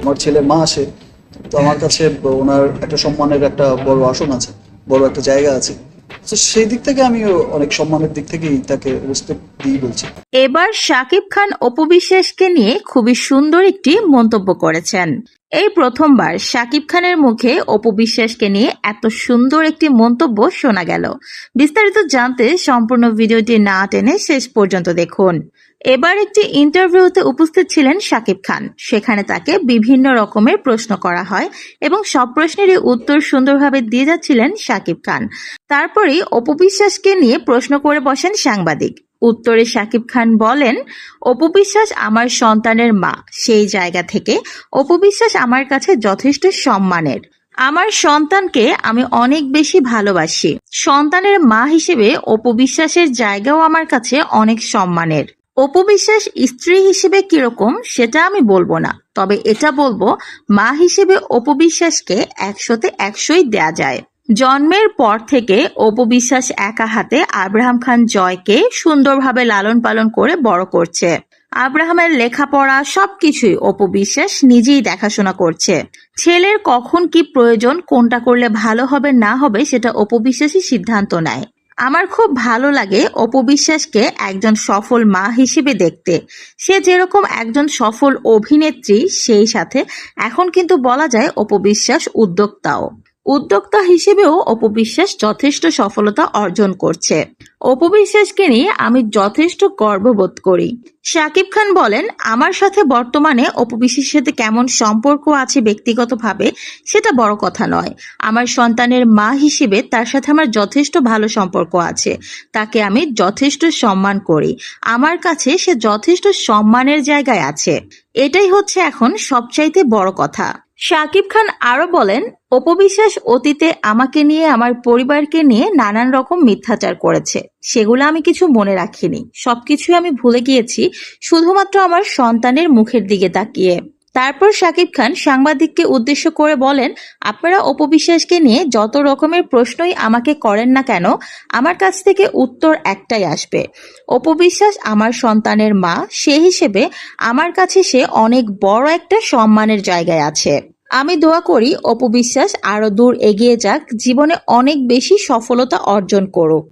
আমার ছেলে মা আসে তো আমার কাছে ওনার একটা সম্মানের একটা বড় আসন আছে, বড় একটা জায়গা আছে। তো সেই দিক থেকে আমি অনেক সম্মানের দিক থেকেই তাকে রেসপেক্ট দিই বলছি। এবার শাকিব খান অপবিশ্বাসকে নিয়ে খুবই সুন্দর একটি মন্তব্য করেছেন। এই প্রথমবার শাকিব খানের মুখে অপু বিশ্বাসকে নিয়ে এত সুন্দর একটি মন্তব্য শোনা গেল। বিস্তারিত জানতে সম্পূর্ণ ভিডিওটি না টেনে শেষ পর্যন্ত দেখুন। এবার একটি ইন্টারভিউতে উপস্থিত ছিলেন শাকিব খান। সেখানে তাকে বিভিন্ন রকমের প্রশ্ন করা হয় এবং সব প্রশ্নেরই উত্তর সুন্দরভাবে দিয়ে যাচ্ছিলেন শাকিব খান। তারপরেই অপবিশ্বাসকে নিয়ে প্রশ্ন করে বসেন সাংবাদিক। উত্তরে শাকিব খান বলেন অপবিশ্বাস আমার সন্তানের মা। সেই জায়গা থেকে অপবিশ্বাস আমার কাছে যথেষ্ট সম্মানের। আমার সন্তানকে আমি অনেক বেশি ভালোবাসি। সন্তানের মা হিসেবে অপবিশ্বাসের জায়গাও আমার কাছে অনেক সম্মানের। অপবিশ্বাস স্ত্রী হিসেবে কীরকম সেটা আমি বলব না। তবে এটা বলব, মা হিসেবে অপবিশ্বাসকে একশোতে একশোই দেয়া যায়। জন্মের পর থেকে অপবিশ্বাস একা হাতে আব্রাহাম খান জয়কে সুন্দরভাবে লালন পালন করে বড় করছে। আব্রাহামের লেখাপড়া সবকিছুই অপবিশ্বাস নিজেই দেখাশোনা করছে। ছেলের কখন কি প্রয়োজন, কোনটা করলে ভালো হবে, না হবে, সেটা অপবিশ্বাসই সিদ্ধান্ত নেয়। আমার খুব ভালো লাগে অপবিশ্বাসকে একজন সফল মা হিসেবে দেখতে। সে যেরকম একজন সফল অভিনেত্রী, সেই সাথে এখন কিন্তু বলা যায় অপবিশ্বাস উদ্যোক্তাও। উদ্যোক্তা হিসেবেও অপবিশ্বাস যথেষ্ট সফলতা অর্জন করছে। অপবিশ্বাসকে নিয়ে আমি যথেষ্ট গর্ববোধ করি। শাকিব খান বলেন, আমার সাথে বর্তমানে অপবিশ্বাসের সাথে কেমন সম্পর্ক আছে ব্যক্তিগতভাবে সেটা বড় কথা নয়। আমার সন্তানের মা হিসেবে তার সাথে আমার যথেষ্ট ভালো সম্পর্ক আছে। তাকে আমি যথেষ্ট সম্মান করি। আমার কাছে সে যথেষ্ট সম্মানের জায়গায় আছে। এটাই হচ্ছে এখন সবচাইতে বড় কথা। শাকিব খান আরও বলেন, অপবিশ্বাস অতীতে আমাকে নিয়ে, আমার পরিবারকে নিয়ে নানান রকম মিথ্যাচার করেছে। সেগুলো আমি কিছু মনে রাখিনি। সবকিছুই আমি ভুলে গিয়েছি, শুধুমাত্র আমার সন্তানের মুখের দিকে তাকিয়ে। তারপর শাকিব খান সাংবাদিককে উদ্দেশ্য করে বলেন, আপনারা অপবিশ্বাসকে নিয়ে যত রকমের প্রশ্নই আমাকে করেন না কেন, আমার কাছ থেকে উত্তর একটাই আসবে। অপবিশ্বাস আমার সন্তানের মা, সে হিসেবে আমার কাছে সে অনেক বড় একটা সম্মানের জায়গায় আছে। আমি দোয়া করি অপবিশ্বাস আরও দূর এগিয়ে যাক জীবনে অনেক বেশি সফলতা অর্জন করুক।